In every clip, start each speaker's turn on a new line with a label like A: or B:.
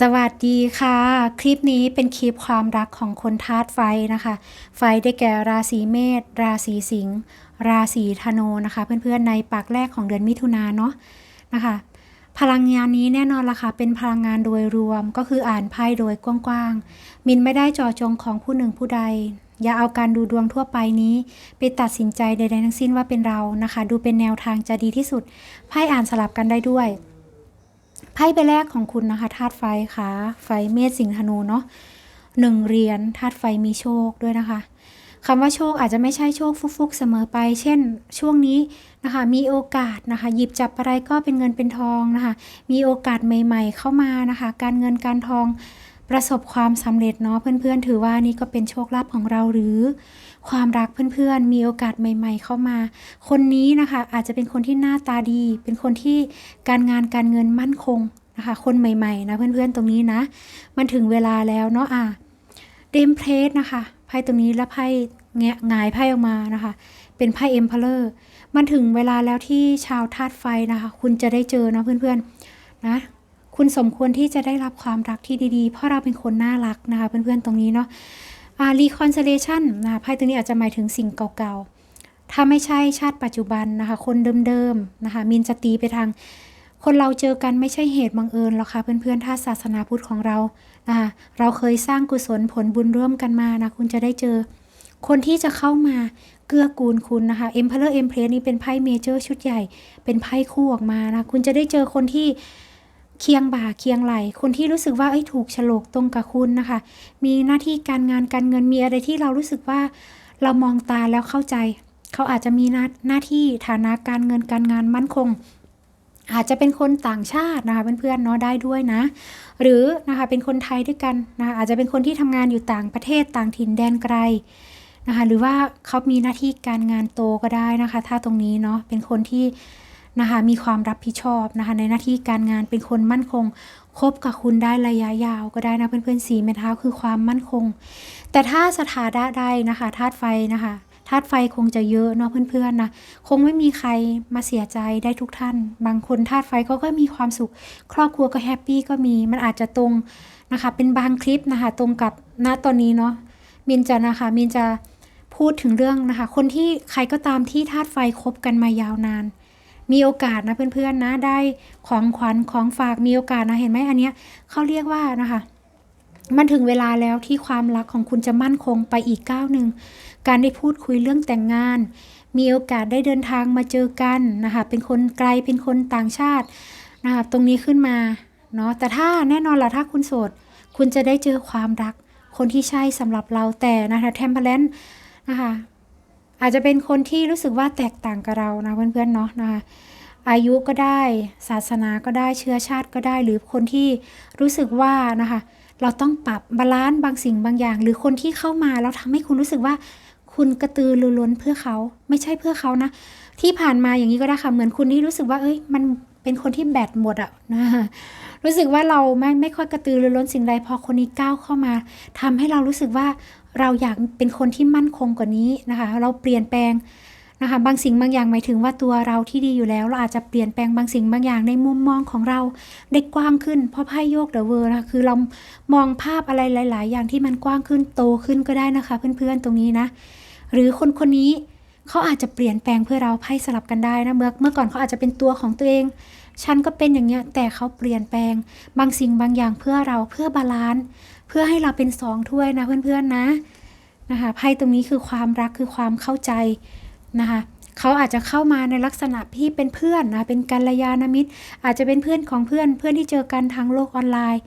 A: สวัสดีค่ะ คลิปนี้เป็นคลิปความรักของคนธาตุไฟนะคะ ไฟได้แก่ราศีเมษราศีสิงห์ราศีธนูนะคะ เพื่อนๆในปากแรกของเดือนมิถุนาเนาะนะคะ พลังงานนี้แน่นอนละค่ะเป็นพลังงานโดยรวมก็คืออ่านไพ่โดยกว้างๆมินไม่ได้เจอจงของผู้หนึ่งผู้ใด อย่าเอาการดูดวงทั่วไปนี้ ไปตัดสินใจใดๆทั้งสิ้นว่าเป็นเรานะคะ ดูเป็นแนวทางจะดีที่สุดไพ่อ่านสลับกันได้ด้วย ไพ่ใบแรกของคุณนะคะธาตุไฟค่ะ ไฟเมษสิงห์ธนูเนาะหนึ่งเหรียญธาตุไฟมีโชคด้วยนะคะคำว่าโชคอาจจะไม่ใช่โชคฟุกๆเสมอไป เช่น ช่วงนี้นะคะ มีโอกาสนะคะ หยิบจับอะไรก็เป็นเงินเป็นทองนะคะ มีโอกาสใหม่ ๆ เข้ามานะคะ การเงินการทอง ประสบความสำเร็จเนาะเพื่อนๆ ถือว่านี่ก็เป็นโชคลาภของเราหรือ ความรักเพื่อนๆ มีโอกาสใหม่ ๆ เข้ามา คนนี้นะคะอาจจะเป็นคนที่หน้าตาดี เป็นคนที่การงานการเงินมั่นคงนะคะ คนใหม่ๆ นะเพื่อนๆ ตรงนี้นะ มันถึงเวลาแล้วเนาะอะเดมเพลสนะคะไพ่ตรงนี้แล้วไพ่แงะงายไพ่ออกมานะคะ เป็นไพ่เอ็มเพลอร์มันถึงเวลาแล้วที่ชาวธาตุไฟนะคะ คุณจะได้เจอเนาะเพื่อนๆนะ คุณสมควรที่จะได้รับความรักที่ดีๆ เพราะเราเป็นคนน่ารักนะคะเพื่อนๆตรงนี้เนาะอ่า reconciliation นะคะไพ่ตัวนี้อาจจะหมายถึงสิ่งเก่าๆ ถ้าไม่ใช่ชาติปัจจุบันนะคะ คนเดิมๆนะคะมินจะตีไปทาง คนเราเจอกันไม่ใช่เหตุบังเอิญหรอกค่ะเพื่อนๆ ถ้าศาสนาพุทธของเรานะคะเราเคยสร้างกุศลผลบุญร่วมกันมานะคุณจะได้เจอ คนที่จะเข้ามาเกื้อกูลคุณนะคะ Emperor Empress นี่เป็นไพ่เมเจอร์ชุดใหญ่ เป็นไพ่คู่ออกมานะคุณจะได้เจอคนที่ เคียงบ่าเคียงไหลคนที่รู้สึกว่าเอ้ยถูกฉลกตรงกับคุณนะคะ มีหน้าที่การงานการเงินมีอะไรที่เรารู้สึกว่าเรามองตาแล้วเข้าใจ เขาอาจจะมีหน้าหน้าที่ฐานะการเงินการงานมั่นคง อาจจะเป็นคนต่างชาตินะคะเพื่อนๆเนาะได้ด้วยนะ หรือนะคะเป็นคนไทยด้วยกันนะคะอาจจะเป็นคนที่ทำงานอยู่ต่างประเทศต่างถิ่นแดนไกลนะคะหรือว่าเขามีหน้าที่การงานโตก็ได้นะคะ ถ้าตรงนี้เนาะเป็นคนที่ นะคะมีความรับผิดชอบนะคะในหน้าที่การงานเป็นคนมั่นคงคบกับคุณได้ระยะยาวก็ได้นะเพื่อนๆสีเมท้าคือความมั่นคง แต่ถ้าสถานะได้นะคะธาตุไฟนะคะธาตุไฟคงจะเยอะเนาะเพื่อนๆนะคงไม่มีใครมาเสียใจได้ทุกท่าน บางคนธาตุไฟเขาก็มีความสุข ครอบครัวก็แฮปปี้ก็มีมันอาจจะตรงนะคะเป็นบางคลิปนะคะตรงกับณตอนนี้เนาะมินจะนะคะมินจะพูดถึงเรื่องนะคะ คนที่ใครก็ตามที่ธาตุไฟคบกันมายาวนาน มีโอกาสนะเพื่อนๆนะได้ของขวัญของฝากมีโอกาสนะเห็นไหมอันเนี้ยเขาเรียกว่านะคะมันถึงเวลาแล้วที่ความรักของคุณจะมั่นคงไปอีกก้าวหนึ่ง การได้พูดคุยเรื่องแต่งงาน มีโอกาสได้เดินทางมาเจอกันนะคะ เป็นคนไกล เป็นคนต่างชาตินะคะ ตรงนี้ขึ้นมาเนาะ แต่ถ้าแน่นอนล่ะถ้าคุณโสด คุณจะได้เจอความรัก คนที่ใช่สำหรับเราแต่นะคะ แทมเพลนนะคะ อาจจะเป็นคนที่รู้สึกว่าแตกต่างกับเรานะเพื่อนๆเนาะนะคะอายุก็ได้ศาสนาก็ได้เชื้อชาติก็ได้ หรือคนที่รู้สึกว่านะคะเราต้องปรับบาลานซ์บางสิ่งบางอย่าง หรือคนที่เข้ามาแล้วทำให้คุณรู้สึกว่า คุณกระตือรือร้นเพื่อเขาไม่ใช่เพื่อเขานะ ที่ผ่านมาอย่างนี้ก็ได้ค่ะเหมือนคุณที่รู้สึกว่า เอ้ยมันเป็นคนที่แบตหมดอะนะรู้สึกว่าเราไม่ไม่ค่อยกระตือรือร้นสิ่งใดพอคนนี้ก้าวเข้ามาทำให้เรารู้สึกว่า เราอยากเป็นคนที่มั่นคงกว่านี้นะคะ เราเปลี่ยนแปลงนะคะบางสิ่งบางอย่างหมายถึงว่าตัวเราที่ดีอยู่แล้ว เราอาจจะเปลี่ยนแปลงบางสิ่งบางอย่างในมุมมองของเราได้กว้างขึ้น เพราะไพ่โยกเดอะเวอร์นะคะคือเรามองภาพอะไรหลาย ๆ อย่างที่มันกว้างขึ้นโตขึ้นก็ได้นะคะ เพื่อน ๆ ตรงนี้นะ หรือคนคนนี้เขาอาจจะเปลี่ยนแปลงเพื่อเราไพ่สลับกันได้นะเมื่อเมื่อก่อนเขาอาจจะเป็นตัวของตัวเอง ฉันก็เป็นอย่างเงี้ยแต่เขาเปลี่ยนแปลง บางสิ่งบางอย่างเพื่อเราเพื่อบาลานซ์ เพื่อให้เราเป็นสองถ้วยนะเพื่อนๆนะนะคะไพ่ตรงนี้คือความรักคือความเข้าใจนะคะเขาอาจจะเข้ามาในลักษณะที่เป็นเพื่อนนะเป็นกัลยาณมิตร อาจจะเป็นเพื่อนของเพื่อนเพื่อนที่เจอกันทางโลกออนไลน์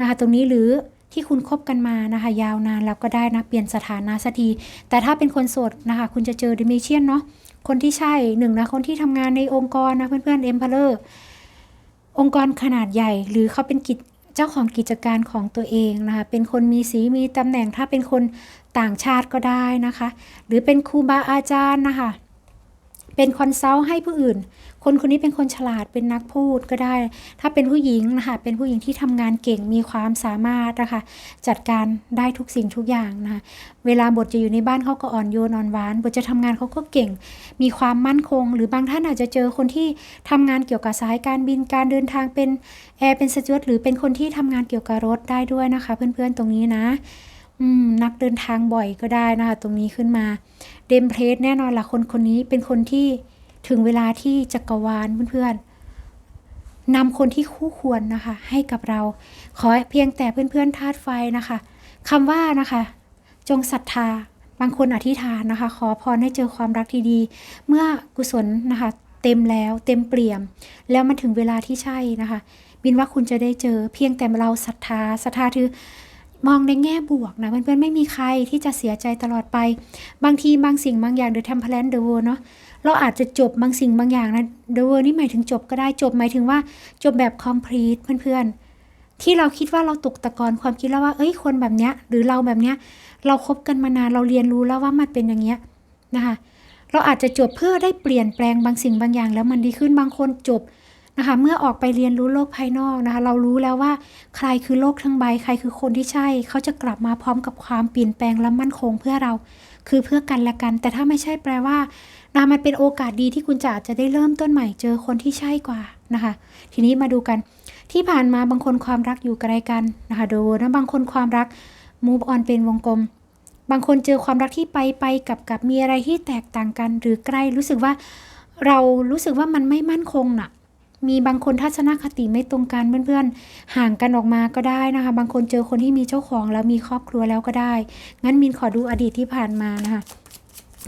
A: นะคะตรงนี้หรือที่คุณคบกันมานะคะยาวนานแล้วก็ได้นะเปลี่ยนสถานะสักทีแต่ถ้าเป็นคนโสดนะคะคุณจะเจอดิเมเชียนเนาะคนที่ใช่หนึ่งนะคนที่ทำงานในองค์กรนะเพื่อนๆเอ็มพเลอร์องค์กรขนาดใหญ่ หรือเขาเป็นกิจ เจ้าของกิจการของตัวเองนะคะเป็นคนมีสีมีตำแหน่งถ้าเป็นคนต่างชาติก็ได้นะคะ หรือเป็นครูบาอาจารย์นะคะเป็นคอนซัลท์ให้ผู้อื่น คนคนนี้เป็นคนฉลาดเป็นนักพูดก็ได้ ถ้าเป็นผู้หญิงนะคะเป็นผู้หญิงที่ทำงานเก่งมีความสามารถนะคะจัดการได้ทุกสิ่งทุกอย่างนะคะเวลาบทจะอยู่ในบ้านเขาก็อ่อนโยนอ่อนหวานบทจะทำงานเขาก็เก่ง มีความมั่นคง หรือบางท่านอาจจะเจอคนที่ทำงานเกี่ยวกับสายการบินการเดินทางเป็นแอร์เป็นสจวตหรือเป็นคนที่ทำงานเกี่ยวกับรถได้ด้วยนะคะ เพื่อนๆตรงนี้นะนักเดินทางบ่อยก็ได้นะคะ ตรงนี้ขึ้นมาเดมเพลสแน่นอนละคนคนนี้เป็นคนที่ ถึงเวลาที่จักรวาลเพื่อนๆนำคนที่คู่ควรนะคะ ให้กับเรา ขอเพียงแต่เพื่อนๆธาตุไฟนะคะคำว่านะคะ จงศรัทธาบางคนอธิษฐานนะคะ ขอพรให้เจอความรักที่ดี เมื่อกุศลนะคะเต็มแล้วเต็มเปี่ยม แล้วมันถึงเวลาที่ใช่นะคะ บินว่าคุณจะได้เจอเพียงแต่เราศรัทธาศรัทธาคือ มองในแง่บวกนะเพื่อนๆไม่มีใครที่จะเสียใจตลอดไป บางทีบางสิ่งบางอย่างเด e อ e ท m p พลนเด e เวอร์เนาะเราอาจจะจบบางสิ่งบางอย่างนะเด e เวอร์นี่หมายถึงจบก็ได้จบหมายถึงว่าจบแบบ complete เพื่อนๆ ที่เราคิดว่าเราตกตะกอนความคิดแล้วว่าเอ้ยคนแบบเนี้ยหรือเราแบบเนี้ยเราคบกันมานานเราเรียนรู้แล้วว่ามันเป็นอย่างเงี้ยนะคะเราอาจจะจบเพื่อได้เปลี่ยนแปลงบางสิ่งบางอย่าง แล้วมันดีขึ้นบางคนจบ นะคะเมื่อออกไปเรียนรู้โลกภายนอกนะคะเรารู้แล้วว่าใครคือโลกทั้งใบ ใครคือคนที่ใช่ เขาจะกลับมาพร้อมกับความเปลี่ยนแปลงและมั่นคงเพื่อเรา คือเพื่อกันและกัน แต่ถ้าไม่ใช่แปลว่านะมันเป็นโอกาสดีที่คุณจะอาจจะได้เริ่มต้นใหม่เจอคนที่ใช่กว่านะคะ ทีนี้มาดูกัน ที่ผ่านมาบางคนความรักอยู่ไกลกันนะคะดูนะบางคนความรัก move on เป็นวงกลมบางคนเจอความรักที่ไปไปกับกับมีอะไรที่แตกต่างกัน หรือใกล้รู้สึกว่าเรารู้สึกว่ามันไม่มั่นคงน่ะ มีบางคนทัศนคติไม่ตรงกันเพื่อนๆ ห่างกันออกมาก็ได้นะคะ บางคนเจอคนที่มีเจ้าของแล้วมีครอบครัวแล้วก็ได้ งั้นมินขอดูอดีตที่ผ่านมานะคะ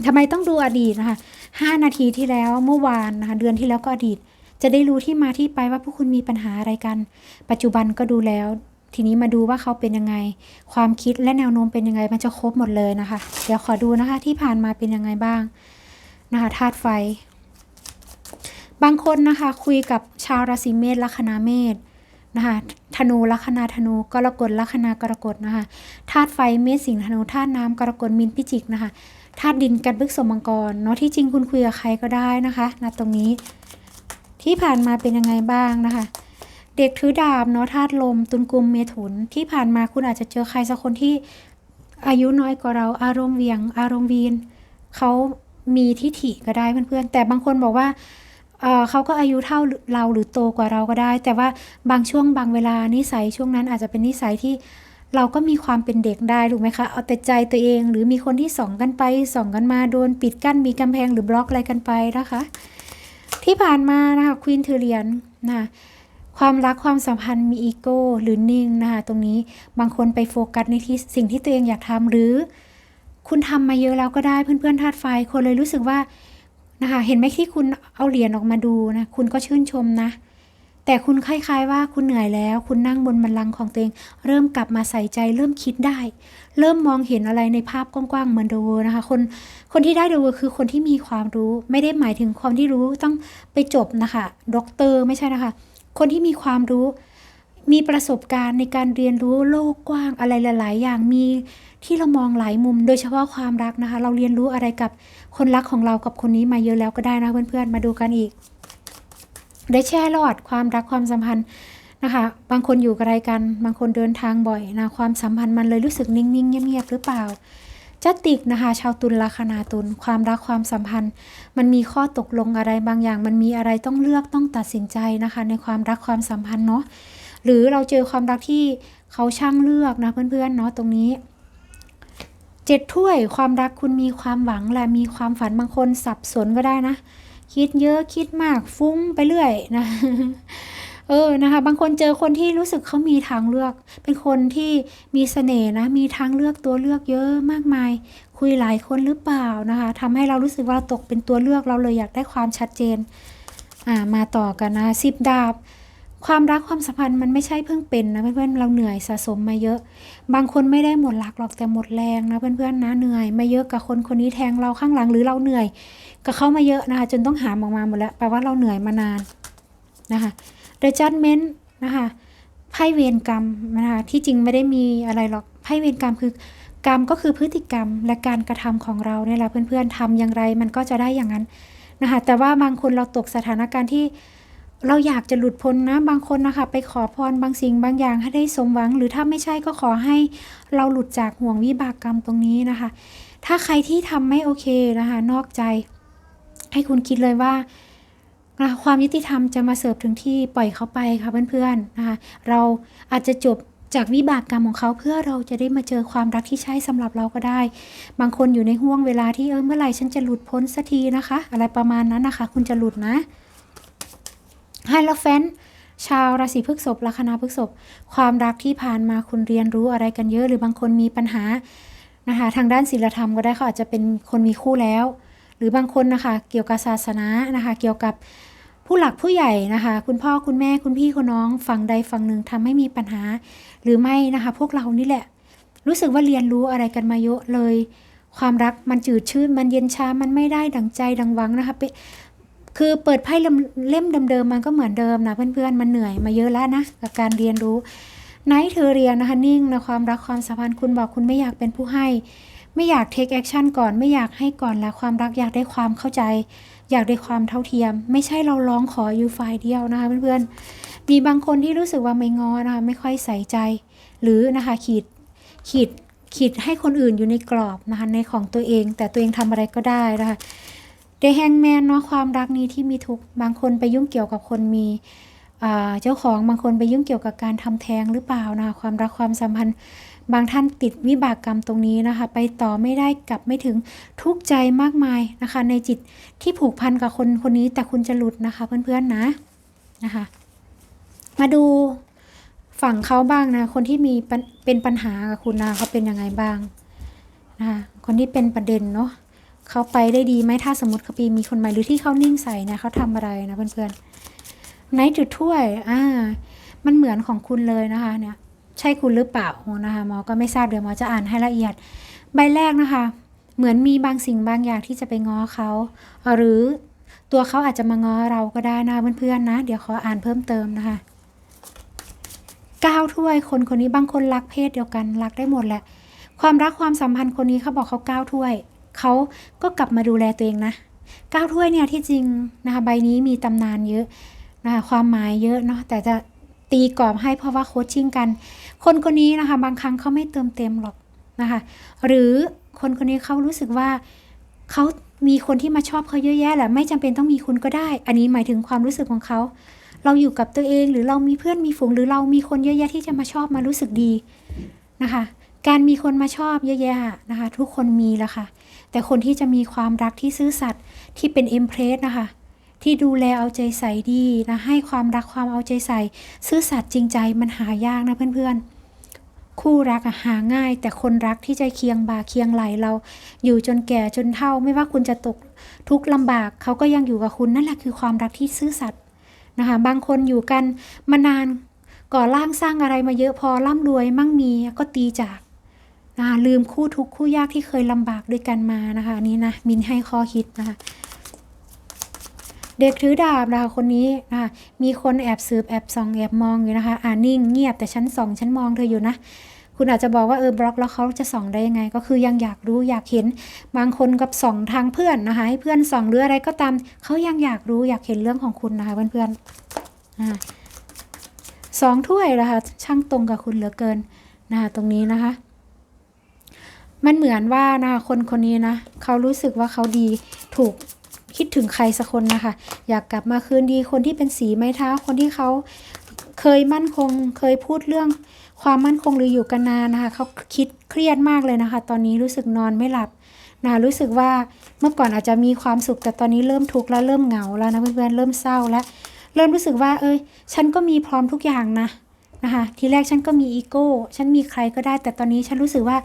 A: ทำไมต้องดูอดีตนะคะห้านาทีที่แล้วเมื่อวานนะคะเดือนที่แล้วก็อดีต จะได้รู้ที่มาที่ไปว่าพวกคุณมีปัญหาอะไรกัน ปัจจุบันก็ดูแล้ว ทีนี้มาดูว่าเขาเป็นยังไง ความคิดและแนวโน้มเป็นยังไงมันจะครบหมดเลยนะคะ เดี๋ยวขอดูนะคะที่ผ่านมาเป็นยังไงบ้างนะคะธาตุไฟ บางคนนะคะคุยกับชาวราศีเมษลัคนาเมษนะคะธนูลัคนาธนูกรกฎลัคนากรกฎนะคะธาตุไฟเมษสิงห์ธนูธาตุน้ำกรกฎมีนพิจิกนะคะธาตุดินกันพฤกษมังกรเนาะที่จริงคุณคุยกับใครก็ได้นะคะนตรงนี้ ที่ผ่านมาเป็นยังไงบ้างนะคะ เด็กถือดาบเนาะธาตุลม ตุลกุมเมถุน ที่ผ่านมาคุณอาจจะเจอใครสักคนที่อายุน้อยกว่าเราอารมณ์เวียง อารมณ์วีนเขามีทิฐิก็ได้เพื่อนๆแต่บางคนบอกว่า เขาก็อายุเท่าเราหรือโตกว่าเราก็ได้ แต่ว่าบางช่วงบางเวลานิสัยช่วงนั้นอาจจะเป็นนิสัยที่เราก็มีความเป็นเด็กได้ถูกไหมคะ เอาแต่ใจตัวเอง หรือมีคนที่ส่องกันไปส่องกันมาโดนปิดกั้นมีกำแพงหรือบล็อกอะไรกันไปนะคะ ที่ผ่านมานะคะควีนเทเรียนนะความรักความสัมพันธ์มีอีโก้หรือนิ่งนะคะตรงนี้บางคนไปโฟกัสในที่สิ่งที่ตัวเองอยากทำหรือ คุณทำมาเยอะแล้วก็ได้เพื่อนๆธาตุไฟคนเลยรู้สึกว่า นะคะ เห็นไหมที่คุณเอาเหรียญออกมาดูนะ คุณก็ชื่นชมนะ แต่คุณคล้าย ๆ ว่าคุณเหนื่อยแล้ว คุณนั่งบนบันลังของตัวเอง เริ่มกลับมาใส่ใจ เริ่มคิดได้ เริ่มมองเห็นอะไรในภาพกว้างๆเหมือนเดอะเวอร์นะคะ คน คนที่ได้เดอะเวอร์คือคนที่มีความรู้ ไม่ได้หมายถึงความที่รู้ต้องไปจบนะคะ ด็อกเตอร์ไม่ใช่นะคะ คนที่มีความรู้ มีประสบการณ์ในการเรียนรู้โลกกว้างอะไรหลาย ๆ อย่างมีที่เรามองหลายมุม โดยเฉพาะความรักนะคะ เราเรียนรู้อะไรกับคนรักของเรากับคนนี้มาเยอะแล้วก็ได้นะเพื่อน ๆ มาดูกันอีก ได้แช่รอดความรักความสัมพันธ์นะคะ บางคนอยู่ไกลกัน บางคนเดินทางบ่อยนะความสัมพันธ์มันเลยรู้สึกนิ่ง ๆ เงียบ ๆ หรือเปล่าจัติกนะคะ ชาวตุลลัคนาตุลความรักความสัมพันธ์ มันมีข้อตกลงอะไรบางอย่าง มันมีอะไรต้องเลือกต้องตัดสินใจนะคะ ในความรักความสัมพันธ์เนาะ หรือเราเจอความรักที่เขาช่างเลือกนะเพื่อนๆเนาะตรงนี้เจ็ดถ้วยความรักคุณมีความหวังและมีความฝันบางคนสับสนก็ได้นะ คิดเยอะคิดมากฟุ้งไปเรื่อยนะเออนะคะ บางคนเจอคนที่รู้สึกเขามีทางเลือก เป็นคนที่มีเสน่ห์นะ มีทางเลือกตัวเลือกเยอะมากมาย คุยหลายคนหรือเปล่านะคะทำให้เรารู้สึกว่าเราตกเป็นตัวเลือกเราเลยอยากได้ความชัดเจนอ่ามาต่อกันนะสิบดาบ ความรักความสัมพันธ์มันไม่ใช่เพิ่งเป็นนะเพื่อนๆเราเหนื่อยสะสมมาเยอะ บางคนไม่ได้หมดรักหรอกแต่หมดแรงนะเพื่อนๆนะเหนื่อยมาเยอะกับคนคนนี้แทงเราข้างหลังหรือเราเหนื่อยกับเขามาเยอะนะคะจนต้องหามออกมาหมดแล้วแปลว่าเราเหนื่อยมานานนะคะ The Judgment นะคะไพ่เวรกรรมนะคะที่จริงไม่ได้มีอะไรหรอกไพ่เวรกรรมคือกรรมก็คือพฤติกรรมและการกระทำของเราเนี่ยแหละเพื่อนๆทำอย่างไรมันก็จะได้อย่างนั้นนะคะแต่ว่าบางคนเราตกสถานการณ์ที่ เราอยากจะหลุดพ้นนะ บางคนนะคะ ไปขอพรบางสิ่งบางอย่างให้ได้สมหวัง หรือถ้าไม่ใช่ก็ขอให้เราหลุดจากห่วงวิบากกรรมตรงนี้นะคะ ถ้าใครที่ทำไม่โอเคนะคะ นอกใจ ให้คุณคิดเลยว่าความยุติธรรมจะมาเสิร์ฟถึงที่ปล่อยเขาไปค่ะเพื่อนๆนะคะ เราอาจจะจบจากวิบากกรรมของเขาเพื่อเราจะได้มาเจอความรักที่ใช่สำหรับเราก็ได้ บางคนอยู่ในห่วงเวลาที่เออเมื่อไหร่ฉันจะหลุดพ้นสักทีนะคะ อะไรประมาณนั้นนะคะ คุณจะหลุดนะ ไฮโลแฟนชาวราศีพฤษภลัคนาพฤษภความรักที่ผ่านมาคุณเรียนรู้อะไรกันเยอะ หรือบางคนมีปัญหานะคะทางด้านศีลธรรมก็ได้เขาอาจจะเป็นคนมีคู่แล้ว หรือบางคนนะคะเกี่ยวกับศาสนานะคะเกี่ยวกับผู้หลักผู้ใหญ่นะคะ คุณพ่อคุณแม่คุณพี่คุณน้องฝั่งใดฝั่งหนึ่งทำให้มีปัญหา หรือไม่นะคะ พวกเรานี่แหละ รู้สึกว่าเรียนรู้อะไรกันมาเยอะเลย ความรักมันจืดชืดมันเย็นชามันไม่ได้ดังใจดังหวังนะคะเป คือเปิดไพ่เล่มเดิมๆมันก็เหมือนเดิมนะเพื่อนๆมันเหนื่อยมาเยอะแล้วนะกับการเรียนรู้ไนท์เธอเรียนนะคะนิ่งนะความรักความสัมพันธ์คุณบอกคุณไม่อยากเป็นผู้ให้ ไม่อยากเทคแอคชั่นก่อนไม่อยากให้ก่อนแล้วความรักอยากได้ความเข้าใจ อยากได้ความเท่าเทียม ไม่ใช่เราร้องขออยู่ฝ่ายเดียวนะคะเพื่อนๆมีบางคนที่รู้สึกว่าไม่งอนะคะไม่ค่อยใส่ใจ หรือนะคะขีดขีดขีดให้คนอื่นอยู่ในกรอบนะคะในของตัวเอง แต่ตัวเองทำอะไรก็ได้นะคะ เดแฮงแมนเนาะความรักนี้ที่มีทุกบางคนไปยุ่งเกี่ยวกับคนมีเจ้าของบางคนไปยุ่งเกี่ยวกับการทำแท้งหรือเปล่านะความรักความสัมพันธ์ บางท่านติดวิบากกรรมตรงนี้นะคะ ไปต่อไม่ได้กลับไม่ถึงทุกใจมากมายนะคะ ในจิตที่ผูกพันกับคนคนนี้แต่คุณจะหลุดนะคะเพื่อนๆนะนะคะ มาดูฝั่งเขาบ้างนะ คนที่มีเป็นปัญหากับคุณนะเขาเป็นยังไงบ้างนะคะคนที่เป็นประเด็นเนาะ เขาไปได้ดีไหมถ้าสมมติเขาปีมีคนใหม่หรือที่เขานิ่งใส่นะเขาทำอะไรนะเพื่อนๆไนจุดถ้วยอ่ามันเหมือนของคุณเลยนะคะ เนี่ย ใช่คุณหรือเปล่านะคะหมอก็ไม่ทราบเดี๋ยวหมอจะอ่านให้ละเอียด ใบแรกนะคะ เหมือนมีบางสิ่งบางอย่างที่จะไปง้อเขาหรือตัวเขาอาจจะมาง้อเราก็ได้นะเพื่อนๆนะ เดี๋ยวขออ่านเพิ่มเติมนะคะก้าวถ้วยคนคนนี้บางคนรักเพศเดียวกันรักได้หมดแหละ ความรักความสัมพันธ์คนนี้เขาบอกเขาก้าวถ้วย เขาก็กลับมาดูแลตัวเองนะก้าวถ้วยเนี่ยที่จริงนะคะใบนี้มีตำนานเยอะนะคะความหมายเยอะเนาะแต่จะตีกรอบให้เพราะว่าโคชชิ่งกัน คนคนนี้นะคะบางครั้งเขาไม่เติมเต็มหรอกนะคะหรือคนคนนี้เขารู้สึกว่าเขามีคนที่มาชอบเขาเยอะแยะแหละไม่จำเป็นต้องมีคุณก็ได้ อันนี้หมายถึงความรู้สึกของเขาเราอยู่กับตัวเองหรือเรามีเพื่อนมีฝูงหรือเรามีคนเยอะแยะที่จะมาชอบมารู้สึกดีนะคะ การมีคนมาชอบเยอะแยะนะคะ ทุกคนมีแล้วค่ะ แต่คนที่จะมีความรักที่ซื่อสัตย์ที่เป็นเอ็มเพรสนะคะ ที่ดูแลเอาใจใส่ดีนะให้ความรักความเอาใจใส่ ซื่อสัตย์จริงใจมันหายากนะเพื่อนๆ คู่รักหาง่าย แต่คนรักที่ใจเคียงบ่าเคียงไหลเรา อยู่จนแก่จนเฒ่า ไม่ว่าคุณจะตกทุกข์ลำบากเขาก็ยังอยู่กับคุณนั่นแหละคือความรักที่ซื่อสัตย์นะคะบางคนอยู่กันมานานก่อร่างสร้างอะไรมาเยอะพอร่ำรวยมั่งมีก็ตีจาก ลืมคู่ทุกคู่ยากที่เคยลำบากด้วยกันมานะคะนี้นะมินให้ข้อคิดนะคะเด็กถือดาบนะคะคนนี้นะคะมีคนแอบสืบแอบส่องแอบมองอยู่นะคะ อ่านิ่งเงียบแต่ฉันส่องฉันมองเธออยู่นะ คุณอาจจะบอกว่าเออบล็อกแล้วเขาจะส่องได้ยังไง ก็คือยังอยากรู้อยากเห็น บางคนกับส่องทางเพื่อนนะคะ ให้เพื่อนส่องหรืออะไรก็ตามเขายังอยากรู้อยากเห็นเรื่องของคุณนะคะเพื่อนๆสองถ้วยนะคะช่างตรงกับคุณเหลือเกินนะคะตรงนี้นะคะ มันเหมือนว่านะคนคนนี้นะเขารู้สึกว่าเขาดีถูกคิดถึงใครสักคนนะคะ อยากกลับมาคืนดีคนที่เป็นสีไม้เท้า คนที่เขาเคยมั่นคง เคยพูดเรื่องความมั่นคงหรืออยู่กันนานนะคะเขาคิดเครียดมากเลยนะคะ ตอนนี้รู้สึกนอนไม่หลับนะรู้สึกว่าเมื่อก่อนอาจจะมีความสุขแต่ตอนนี้เริ่มทุกข์แล้วเริ่มเหงาแล้วนะเพื่อนๆเริ่มเศร้าแล้ว เริ่มรู้สึกว่า เอ้ย ฉันก็มีพร้อมทุกอย่างนะนะคะทีแรกฉันก็มีอีโก้ฉันมีใครก็ได้ แต่ตอนนี้ฉันรู้สึกว่า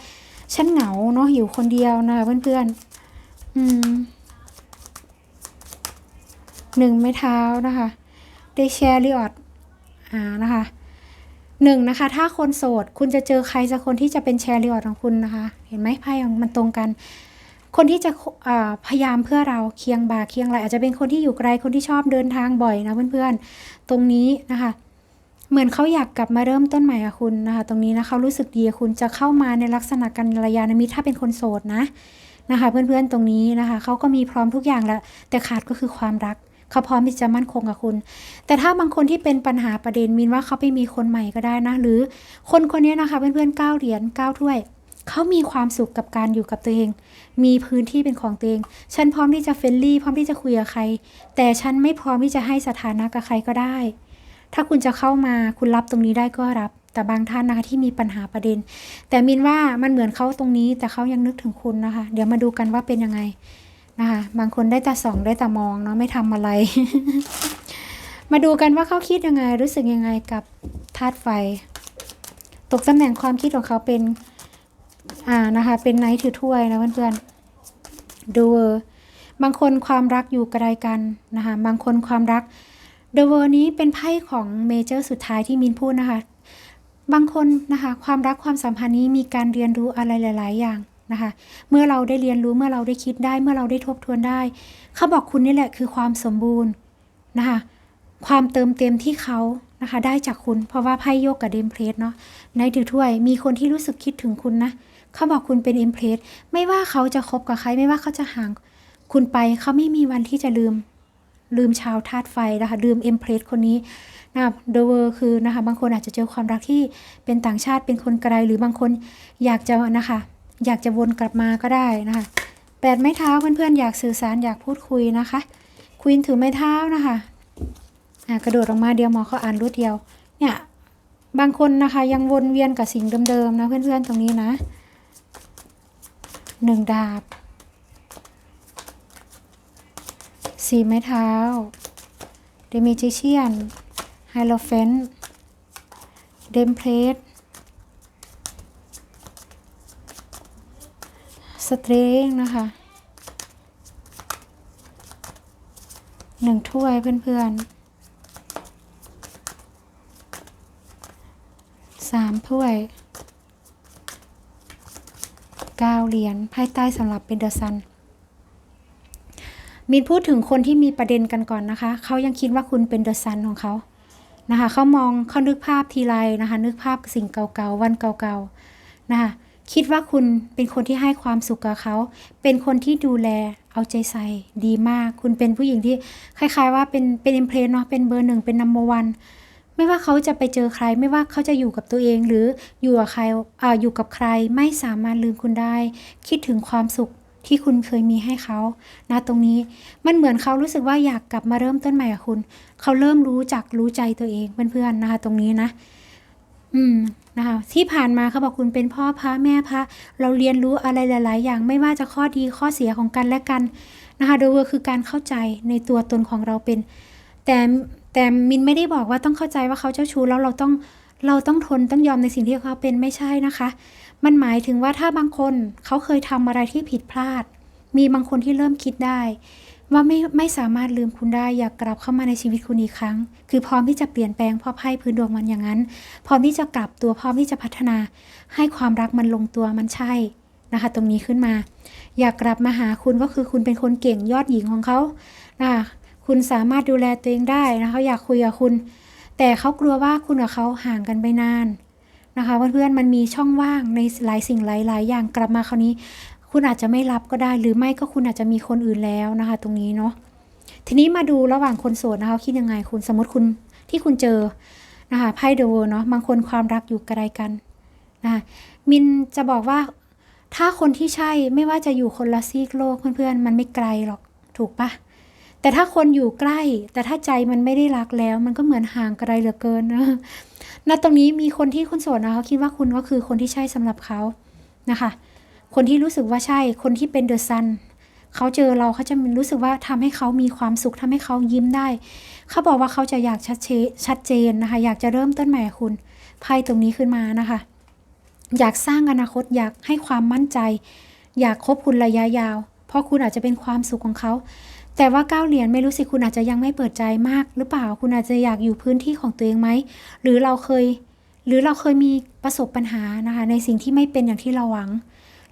A: ฉันเหงาเนาะอยู่คนเดียวนะเพื่อนๆอืมหนึ่งไม้เท้านะคะได้แชร์ริออดอ่านะคะหนึ่งนะคะ ถ้าคนโสดคุณจะเจอใครสักคนที่จะเป็นแชร์ริออดของคุณนะคะ เห็นไหมไพ่ของมันตรงกัน คนที่จะพยายามเพื่อเราเคียงบ่าเคียงไหลอาจจะเป็นคนที่อยู่ไกลคนที่ชอบเดินทางบ่อยนะเพื่อนๆ ตรงนี้นะคะ เหมือนเขาอยากกลับมาเริ่มต้นใหม่กับคุณนะคะตรงนี้นะเขารู้สึกดีคุณจะเข้ามาในลักษณะกันระยะนมิตรถ้าเป็นคนโสดนะนะคะ เพื่อนๆตรงนี้นะคะเขาก็มีพร้อมทุกอย่างแล้ว แต่ขาดก็คือความรักเขาพร้อมที่จะมั่นคงกับคุณ แต่ถ้าบางคนที่เป็นปัญหาประเด็นมินว่าเขาไปมีคนใหม่ก็ได้นะ หรือคนคนนี้นะคะเพื่อนๆเก้าเหรียญเก้าถ้วยเขามีความสุขกับการอยู่กับตัวเอง มีพื้นที่เป็นของตัวเอง ฉันพร้อมที่จะเฟรนลี่ พร้อมที่จะคุยกับใคร แต่ฉันไม่พร้อมที่จะให้สถานะกับใครก็ได้ ถ้าคุณจะเข้ามาคุณรับตรงนี้ได้ก็รับ แต่บางท่านนะคะที่มีปัญหาประเด็น แต่มินว่ามันเหมือนเขาตรงนี้ แต่เขายังนึกถึงคุณนะคะ เดี๋ยวมาดูกันว่าเป็นยังไงนะคะ บางคนได้แต่ส่องได้แต่มองเนาะไม่ทำอะไร มาดูกันว่าเขาคิดยังไง รู้สึกยังไงกับธาตุไฟ ตกตำแหน่งความคิดของเขาเป็นอ่านะคะเป็นไนท์ถือถ้วยนะเพื่อนๆดูเวอบางคนความรักอยู่ไกลกันนะคะบางคนความรัก เดเวอร์นี้เป็นไพ่ของเมเจอร์สุดท้ายที่มินพูดนะคะ บางคนนะคะ ความรักความสัมพันธ์นี้มีการเรียนรู้อะไรหลาย ๆ อย่างนะคะ เมื่อเราได้เรียนรู้เมื่อเราได้คิดได้ เมื่อเราได้ทบทวนได้ เขาบอกคุณนี่แหละคือความสมบูรณ์นะคะ ความเติมเต็มที่เขานะคะ ได้จากคุณเพราะว่าไพ่โยกกับเดมเพลสเนาะในถือถ้วยมีคนที่รู้สึกคิดถึงคุณนะเขาบอกคุณเป็นเอิมเพรสไม่ว่าเขาจะคบกับใครไม่ว่าเขาจะห่างคุณไปเขาไม่มีวันที่จะลืม ลืมชาวธาตุไฟนะคะ ลืมเอ็มเพรสคนนี้นะครับเดเวอร์คือนะคะบางคนอาจจะเจอความรักที่เป็นต่างชาติเป็นคนไกลหรือบางคนอยากจะนะคะ อยากจะวนกลับมาก็ได้นะคะแปดไม้เท้าเพื่อนๆอยากสื่อสารอยากพูดคุยนะคะควีนถือไม้เท้านะคะอะกระโดดออกมาเดียวหมอเขาอ่านรูดเดียวเนี่ยบางคนนะคะยังวนเวียนกับสิ่งเดิมๆนะเพื่อนๆตรงนี้นะหนึ่งดาบ สี่ไม้เท้าเดมิจิเชียนไฮโลเฟนเดมเพลสสตรงนะคะหนึ่งถ้วยเพื่อนๆสามถ้วยเก้าเหรียญไพ่ใต้สำหรับเป็นเดอะซัน มีนพูดถึงคนที่มีประเด็นกันก่อนนะคะ เขายังคิดว่าคุณเป็นเดอะซันของเขานะคะเขามองเขานึกภาพทีไรนะคะ นึกภาพสิ่งเก่าๆวันเก่าๆนะคะคิดว่าคุณเป็นคนที่ให้ความสุขกับเขา เป็นคนที่ดูแลเอาใจใส่ดีมาก คุณเป็นผู้หญิงที่คล้าย ๆ ว่าเป็นเป็นอิมเพลนเนาะเป็นเบอร์หนึ่งเป็นนัมเบอร์วันไม่ว่าเขาจะไปเจอใคร ไม่ว่าเขาจะอยู่กับตัวเองหรืออยู่กับใครออยู่กับใครไม่สามารถลืมคุณได้ คิดถึงความสุข ที่คุณเคยมีให้เขานะตรงนี้มันเหมือนเขารู้สึกว่าอยากกลับมาเริ่มต้นใหม่กับคุณ เขาเริ่มรู้จักรู้ใจตัวเองเพื่อนๆนะคะ ตรงนี้นะ อืมนะคะที่ผ่านมาเขาบอกคุณเป็นพ่อพระแม่พระเราเรียนรู้อะไรหลาย ๆ อย่างไม่ว่าจะข้อดีข้อเสียของกันและกันนะคะโดยคือการเข้าใจในตัวตนของเราเป็น แต่แต่มินไม่ได้บอกว่าต้องเข้าใจว่าเขาเจ้าชู้แล้วเราต้องเราต้องทนต้องยอมในสิ่งที่เขาเป็นไม่ใช่นะคะ มันหมายถึงว่าถ้าบางคนเขาเคยทำอะไรที่ผิดพลาด มีบางคนที่เริ่มคิดได้ ว่าไม่ไม่สามารถลืมคุณได้อยากกลับเข้ามาในชีวิตคุณอีกครั้ง คือพร้อมที่จะเปลี่ยนแปลงเพราะไพ่พื้นดวงมันอย่างนั้น พร้อมที่จะกลับตัวพร้อมที่จะพัฒนา ให้ความรักมันลงตัวมันใช่นะคะ ตรงนี้ขึ้นมา อยากกลับมาหาคุณก็คือคุณเป็นคนเก่งยอดหญิงของเขานะคะคุณสามารถดูแลตัวเองได้นะคะอยากคุยกับคุณ แต่เขากลัวว่าคุณกับเขาห่างกันไปนาน นะคะเพื่อนๆมันมีช่องว่างในหลายสิ่งหลายๆ อย่างกลับมาคราวนี้ คุณอาจจะไม่รับก็ได้ หรือไม่ก็คุณอาจจะมีคนอื่นแล้วนะคะ ตรงนี้เนาะทีนี้มาดูระหว่างคนโสดนะคะคิดยังไงคุณสมมติคุณที่คุณเจอนะคะไพ่เดอะเนาะบางคนความรักอยู่ไกลกันนะะมินจะบอกว่าถ้าคนที่ใช่ไม่ว่าจะอยู่คนละซีกโลกเพื่อนๆ มันไม่ไกลหรอกถูกปะแต่ถ้าคนอยู่ใกล้ แต่ถ้าใจมันไม่ได้รักแล้ว มันก็เหมือนห่างไกลเหลือเกินนะ ณตรงนี้มีคนที่คุณโสดนะเขาคิดว่าคุณก็คือคนที่ใช่สำหรับเขานะคะ คนที่รู้สึกว่าใช่ คนที่เป็นเดอะซันเขาเจอเราเขาจะรู้สึกว่าทำให้เขามีความสุขทำให้เขายิ้มได้ เขาบอกว่าเขาจะอยากชัดเจนชัดเจนนะคะ อยากจะเริ่มต้นใหม่คุณไพ่ตรงนี้ขึ้นมานะคะ อยากสร้างอนาคตอยากให้ความมั่นใจ อยากคบคุณระยะยาว เพราะคุณอาจจะเป็นความสุขของเขา แต่ว่าเก้าเหรียญไม่รู้สิคุณอาจจะยังไม่เปิดใจมาก หรือเปล่าคุณอาจจะอยากอยู่พื้นที่ของตัวเองไหมหรือเราเคย หรือเราเคยมีประสบปัญหานะคะ ในสิ่งที่ไม่เป็นอย่างที่เราหวัง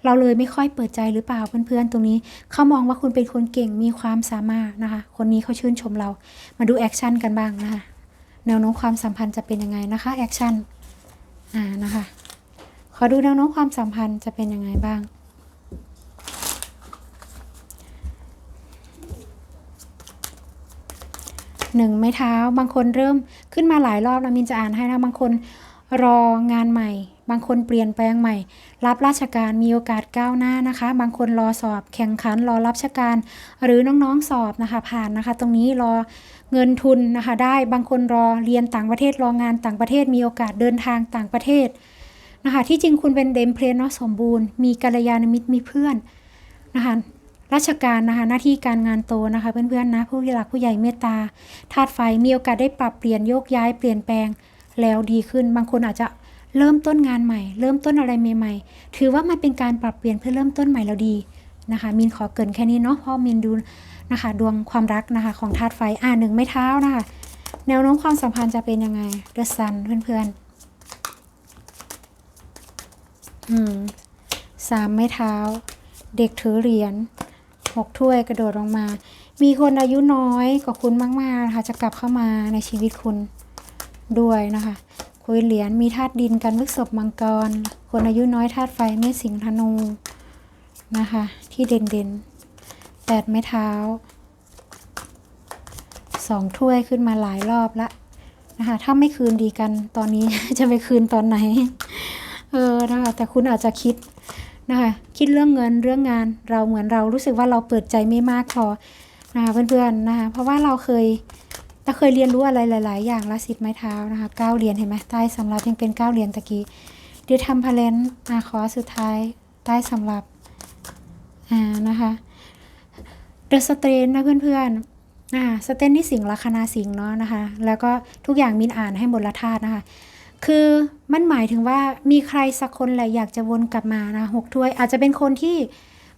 A: เราเลยไม่ค่อยเปิดใจหรือเปล่าเพื่อนๆตรงนี้เขามองว่าคุณเป็นคนเก่งมีความสามารถนะคะ คนนี้เขาชื่นชมเรามาดูแอคชั่นกันบ้างนะคะแนวโน้มความสัมพันธ์จะเป็นยังไงนะคะแอคชั่นอ่านะคะขอดูแนวโน้มความสัมพันธ์จะเป็นยังไงบ้าง หนึ่งไม้ เท้า บางคนเริ่มขึ้นมาหลายรอบนะมินจะอ่านให้นะบางคนรองานใหม่ บางคนเปลี่ยนแปลงใหม่ รับราชการมีโอกาสก้าวหน้านะคะ บางคนรอสอบแข่งขันรอรับราชการ หรือน้องๆสอบนะคะ ผ่านนะคะ ตรงนี้รอเงินทุนนะคะ ได้บางคนรอเรียนต่างประเทศรองานต่างประเทศ มีโอกาสเดินทางต่างประเทศนะคะ ที่จริงคุณเป็นเดมเพลนเนาะสมบูรณ์มีกัลยาณมิตรมีเพื่อนนะคะ ราชการนะคะหน้าที่การงานโตนะคะ เพื่อนๆนะผู้หลักผู้ใหญ่เมตตาธาตุไฟมีโอกาสได้ปรับเปลี่ยนโยกย้ายเปลี่ยนแปลงแล้วดีขึ้น บางคนอาจจะเริ่มต้นงานใหม่ เริ่มต้นอะไรใหม่ๆ ถือว่ามันเป็นการปรับเปลี่ยนเพื่อเริ่มต้นใหม่แล้วดีนะคะมินขอเกินแค่นี้เนาะเพราะมินดูนะคะ ดวงความรักนะคะของธาตุไฟอ่าหนึ่งไม่เท้านะคะ แนวโน้มความสัมพันธ์จะเป็นยังไงเดอะซันเพื่อนๆอืมสามไม่เท้า เด็กถือเหรียญ หกถ้วยกระโดดลงมา มีคนอายุน้อยกว่าคุณมากๆนะคะจะกลับเข้ามาในชีวิตคุณด้วยนะคะ คุยเหรียญมีธาตุดินกันวิกษบมังกร คนอายุน้อยธาตุไฟเมษสิงธนูนะคะ ที่เด่นเด่นๆแปดไม้เท้าสองถ้วยขึ้นมาหลายรอบละนะคะถ้าไม่คืนดีกันตอนนี้จะไปคืนตอนไหน เออนะคะแต่คุณอาจจะคิด นะคะคิดเรื่องเงินเรื่องงานเราเหมือนเรารู้สึกว่าเราเปิดใจไม่มากพอนะคะเพื่อนๆนะคะเพราะว่าเราเคยเราเคยเรียนรู้อะไรหลาย ๆ อย่างละสิบไม้เท้านะคะเก้าเหรียญเห็นไหมใต้สำรับยังเป็นเก้าเหรียญตะกี้เดี๋ยวทำพาเลนอะขอสุดท้ายใต้สำรับอ่านะคะเดอะสเตนนะเพื่อนๆอ่าสเตนนี่สิงห์ลัคนาสิงห์เนาะนะคะ แล้วก็ทุกอย่างมินอ่านให้หมดละธาตุนะคะ คือมันหมายถึงว่ามีใครสักคนแหละอยากจะวนกลับมานะหกถ้วย อาจจะเป็นคนที่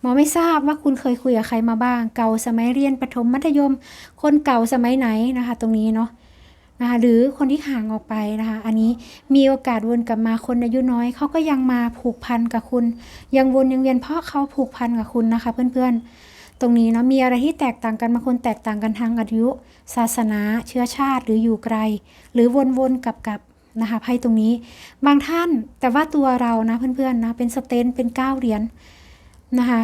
A: หมอไม่ทราบว่าคุณเคยคุยกับใครมาบ้าง เก่าสมัยเรียนประถมมัธยม คนเก่าสมัยไหนนะคะ ตรงนี้เนาะนะคะหรือคนที่ห่างออกไปนะคะ อันนี้มีโอกาสวนกลับมาคนอายุน้อยเขาก็ยังมาผูกพันกับคุณ ยังวนยังเวียนเพราะเขาผูกพันกับคุณนะคะ เพื่อนๆ ตรงนี้เนาะมีอะไรที่แตกต่างกันบางคนแตกต่างกันทางอายุ ศาสนา เชื้อชาติหรืออยู่ไกล หรือวนๆกลับ นะคะไพ่ตรงนี้บางท่านแต่ว่าตัวเรานะเพื่อนๆนะเป็นสเตนเป็นเก้าเหรียญนะคะ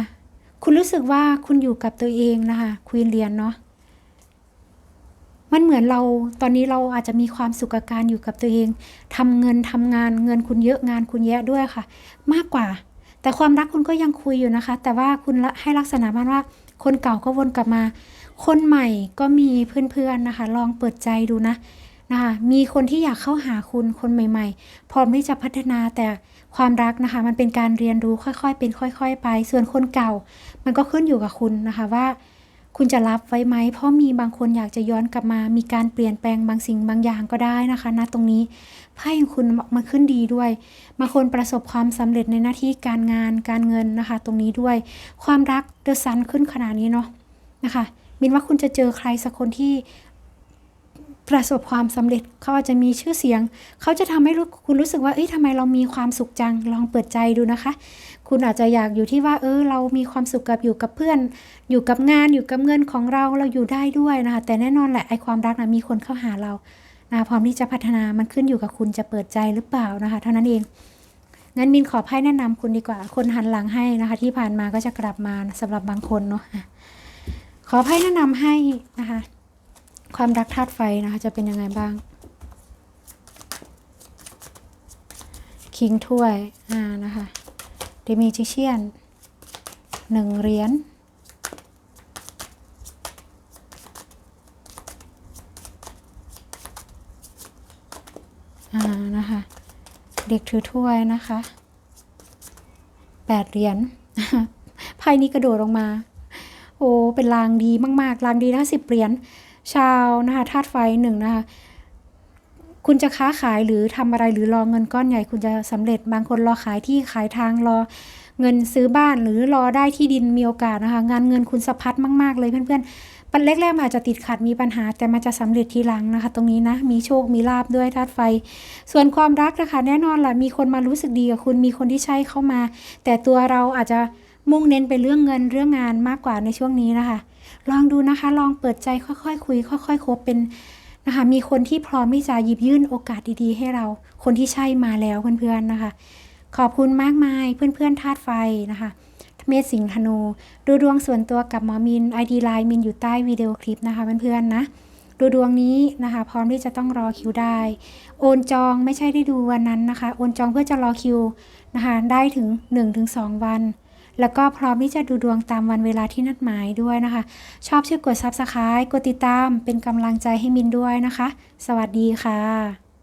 A: คุณรู้สึกว่าคุณอยู่กับตัวเองนะคะควีนเหรียญเนาะมันเหมือนเราตอนนี้เราอาจจะมีความสุขกับการอยู่กับตัวเองทำเงินทำงานเงินคุณเยอะงานคุณแยะด้วยค่ะ มากกว่า แต่ความรักคุณก็ยังคุยอยู่นะคะ แต่ว่าคุณให้ลักษณะมันว่า คนเก่าก็วนกลับมา คนใหม่ก็มีเพื่อนๆนะคะ ลองเปิดใจดูนะ นะคะมีคนที่อยากเข้าหาคุณคนใหม่ ๆ พร้อมที่จะพัฒนาแต่ความรักนะคะมันเป็นการเรียนรู้ค่อยๆ เป็นค่อย ๆ ไป ส่วนคนเก่า มันก็ขึ้นอยู่กับคุณนะคะว่า คุณจะรับไว้ไหมเพราะมีบางคนอยากจะย้อนกลับมา มีการเปลี่ยนแปลงบางสิ่งบางอย่างก็ได้นะคะณตรงนี้ไพ่ของคุณมาขึ้นดีด้วยบางคนประสบความสำเร็จในหน้าที่การงานการเงินนะคะ ตรงนี้ด้วย ความรักเดอะซันขึ้นขนาดนี้เนาะนะคะมินว่าคุณจะเจอใครสักคนที่ ประสบความสำเร็จเขาอาจจะมีชื่อเสียง เขาจะทำให้คุณรู้สึกว่าเอ้ยทำไมเรามีความสุขจังลองเปิดใจดูนะคะ คุณอาจจะอยากอยู่ที่ว่า เออ เรามีความสุขกับอยู่กับเพื่อน อยู่กับงานอยู่กับเงินของเราเราอยู่ได้ด้วยนะคะแต่แน่นอนแหละไอความรักนะมีคนเข้าหาเรานะพร้อมที่จะพัฒนามันขึ้นอยู่กับคุณจะเปิดใจหรือเปล่านะคะ เท่านั้นเองงั้นมินขอไพ่แนะนำคุณดีกว่า คนหันหลังให้นะคะ ที่ผ่านมาก็จะกลับมาสำหรับบางคนเนาะขอไพ่แนะนำให้นะคะ ความรักธาตุไฟนะคะ จะเป็นยังไงบ้าง คิงถ้วย อ่า นะคะเดมิจิเชียนหนึ่งเหรียญอ่า นะคะ เด็กถือถ้วยนะคะแปดเหรียญไพ่นี้กระโดดลงมา โอ้ เป็นลางดีมากๆลางดีนะสิบเหรียญ ชาวนะคะธาตุไฟหนึ่งนะคะคุณจะค้าขายหรือทำอะไรหรือรอเงินก้อนใหญ่ คุณจะสำเร็จบางคนรอขายที่ขายทางรอเงินซื้อบ้านหรือรอได้ที่ดินมีโอกาสนะคะ งานเงินคุณสะพัดมาก ๆ เลยเพื่อนๆปันแรกๆอาจจะติดขัดมีปัญหา แต่มันจะสำเร็จทีหลังนะคะ ตรงนี้นะ มีโชคมีลาบด้วยธาตุไฟ ส่วนความรักนะคะแน่นอนแหละมีคนมารู้สึกดีกับคุณมีคนที่ใช่เข้ามา แต่ตัวเราอาจจะมุ่งเน้นไปเรื่องเงินเรื่องงานมากกว่าในช่วงนี้นะคะ ลองดูนะคะ ลองเปิดใจค่อยๆคุย ค่อยๆคบเป็นนะคะมีคนที่พร้อมที่จะหยิบยื่นโอกาสดีๆ ให้เรา คนที่ใช่มาแล้วเพื่อนๆนะคะ ขอบคุณมากมายเพื่อนๆธาตุไฟนะคะเมษสิงห์ธนู ดูดวงส่วนตัวกับหมอมินไอดีไลน์มินอยู่ใต้วิดีโอคลิปนะคะเพื่อนๆนะดูดวงนี้นะคะ พร้อมที่จะต้องรอคิวได้ โอนจองไม่ใช่ได้ดูวันนั้นนะคะ โอนจองเพื่อจะรอคิวนะคะ ได้ถึง 1-2 วัน แล้วก็พร้อมที่จะดูดวงตามวันเวลาที่นัดหมายด้วยนะคะ ชอบช่วยกด Subscribe กดติดตามเป็นกำลังใจให้มินด้วยนะคะ สวัสดีค่ะ